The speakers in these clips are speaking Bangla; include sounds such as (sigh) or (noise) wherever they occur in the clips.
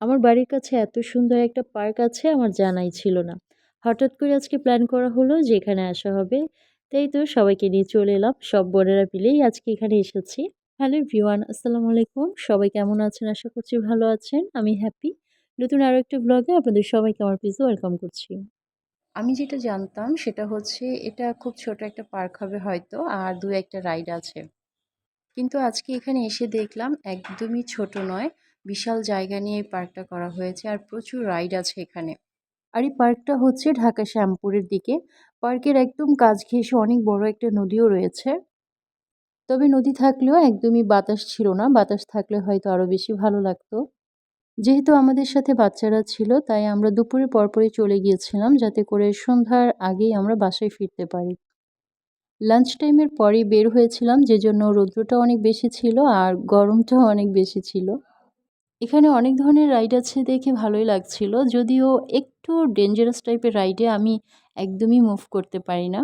আমার বাড়ির কাছে এত সুন্দর একটা পার্ক আছে, আমার জানাই ছিল না। হঠাৎ করে আজকে প্ল্যান করা হলো যে এখানে আসা হবে। তাই তো সবাইকে নিয়ে চলে এলাম। সব বোনেরা মিলেই আজকে এখানে এসেছি। হ্যালো ভিওয়ান আসসালামু আলাইকুম। সবাই কেমন আছেন? আশা করছি ভালো আছেন। আমি হ্যাপি। নতুন আরও একটা ব্লগে আপনাদের সবাইকে আমার পিছু ওয়েলকাম করছি। আমি যেটা জানতাম সেটা হচ্ছে এটা খুব ছোট একটা পার্ক হবে হয়তো, আর দু একটা রাইড আছে। কিন্তু আজকে এখানে এসে দেখলাম একদমই ছোট নয়। বিশাল জায়গা নিয়ে এই পার্কটা করা হয়েছে আর প্রচুর রাইড আছে এখানে। আর এই পার্কটা হচ্ছে ঢাকা শ্যামপুরের দিকে। পার্কের একদম কাছ ঘেঁষে অনেক বড় একটা নদীও রয়েছে। তবে নদী থাকলেও একদমই বাতাস ছিল না। বাতাস থাকলে হয়তো আরও বেশি ভালো লাগতো। যেহেতু আমাদের সাথে বাচ্চারা ছিল, তাই আমরা দুপুরে পরপরই চলে গিয়েছিলাম যাতে করে সন্ধ্যার আগেই আমরা বাসায় ফিরতে পারি। লাঞ্চ টাইমের পরেই বের হয়েছিলাম যে জন্য রৌদ্রটা অনেক বেশি ছিল আর গরমটাও অনেক বেশি ছিল। এখানে অনেক ধরনের রাইড আছে দেখে ভালোই লাগছিল, যদিও একটু ডেঞ্জারাস টাইপের রাইডে আমি একদমই মুভ করতে পারি না।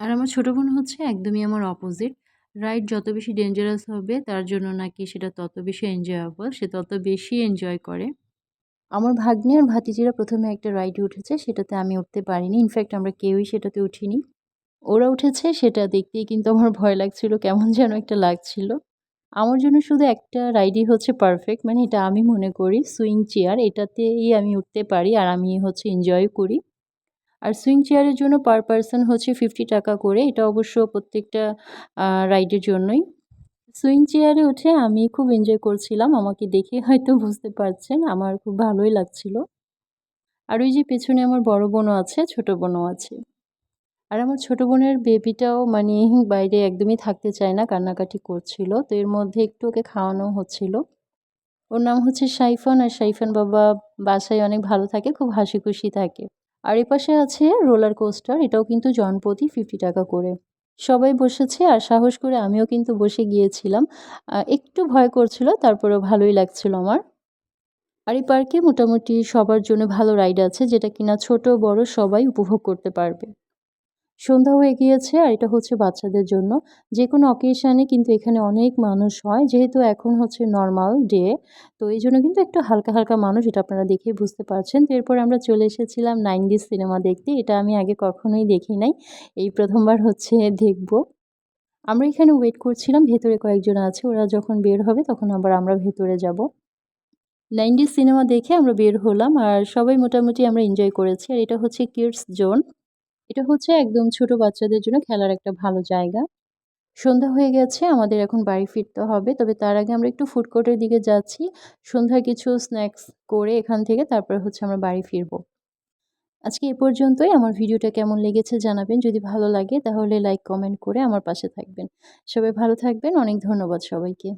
আর আমার ছোটো বোন হচ্ছে একদমই আমার অপোজিট রাইড যত বেশি ডেঞ্জারাস হবে তার জন্য নাকি সেটা তত বেশি এনজয়েবল সে তত বেশি এনজয় করে। আমার ভাগ্নে আর ভাতিজিরা প্রথমে একটা রাইডে উঠেছে, সেটাতে আমি উঠতে পারিনি ইনফ্যাক্ট আমরা কেউই সেটাতে উঠিনি। ওরা উঠেছে, সেটা দেখতেই কিন্তু আমার ভয় লাগছিল, কেমন যেন একটা লাগছিল। আমার জন্য শুধু একটা রাইডই হচ্ছে পারফেক্ট মানে এটা আমি মনে করি সুইং চেয়ার এটাতেই আমি উঠতে পারি আর আমি হচ্ছে এনজয় করি। আর সুইং চেয়ারের জন্য পার পারসন হচ্ছে ফিফটি টাকা করে, এটা অবশ্য প্রত্যেকটা রাইডের জন্যই। সুইং চেয়ারে উঠে আমি খুব এনজয় করছিলাম, আমাকে দেখে হয়তো বুঝতে পারছেন, আমার খুব ভালোই লাগছিল। আর ওই যে পেছনে আমার বড় বোনও আছে, ছোট বোনও আছে। আর আমার ছোট বোনের বেবিটাও মানে (laughs) বাইরে একদমই থাকতে চায় না, কান্নাকাটি করছিল। তো এর মধ্যে একটু ওকে খাওয়ানো হচ্ছিল। ওর নাম হচ্ছে সাইফান আর সাইফান বাবা বাসায় অনেক ভালো থাকে, খুব হাসি খুশি থাকে। আর এপাশে আছে রোলার কোস্টার, এটাও কিন্তু জনপ্রতি ফিফটি টাকা করে। সবাই বসেছে আর সাহস করে আমিও কিন্তু বসে গিয়েছিলাম। একটু ভয় করছিল, তারপরেও ভালোই লাগছিল আমার। আর এই পার্কে মোটামুটি সবার জন্য ভালো রাইড আছে, যেটা কিনা ছোট, বড় সবাই উপভোগ করতে পারবে। সন্ধ্যা হয়ে গিয়েছে আর এটা হচ্ছে বাচ্চাদের জন্য। যে কোনো অকেশানে কিন্তু এখানে অনেক মানুষ হয়, যেহেতু এখন হচ্ছে নর্মাল ডে তো এই জন্য কিন্তু একটু হালকা হালকা মানুষ এটা আপনারা দেখে বুঝতে পারছেন। তো এরপর আমরা চলে এসেছিলাম নাইন ডি সিনেমা দেখতে, এটা আমি আগে কখনোই দেখি নাই, এই প্রথমবার হচ্ছে দেখব। আমরা এখানে ওয়েট করছিলাম, ভেতরে কয়েকজন আছে, ওরা যখন বের হবে তখন আবার আমরা ভেতরে যাব। নাইনটিস সিনেমা দেখে আমরা বের হলাম আর সবাই মোটামুটি আমরা এনজয় করেছি। আর এটা হচ্ছে কিডস জোন এটা হচ্ছে একদম ছোট বাচ্চাদের জন্য খেলার একটা ভালো জায়গা। সন্ধ্যা হয়ে গেছে, আমাদের এখন বাড়ি ফিরতে হবে। তবে তার আগে আমরা একটু ফুড কোর্টের দিকে যাচ্ছি। সন্ধ্যায় কিছু স্ন্যাক্স করে এখান থেকে তারপর হচ্ছে আমরা বাড়ি ফিরব। আজকে এ পর্যন্তই। আমার ভিডিওটা কেমন লেগেছে জানাবেন। যদি ভালো লাগে তাহলে লাইক কমেন্ট করে আমার পাশে থাকবেন। সবাই ভালো থাকবেন। অনেক ধন্যবাদ সবাইকে।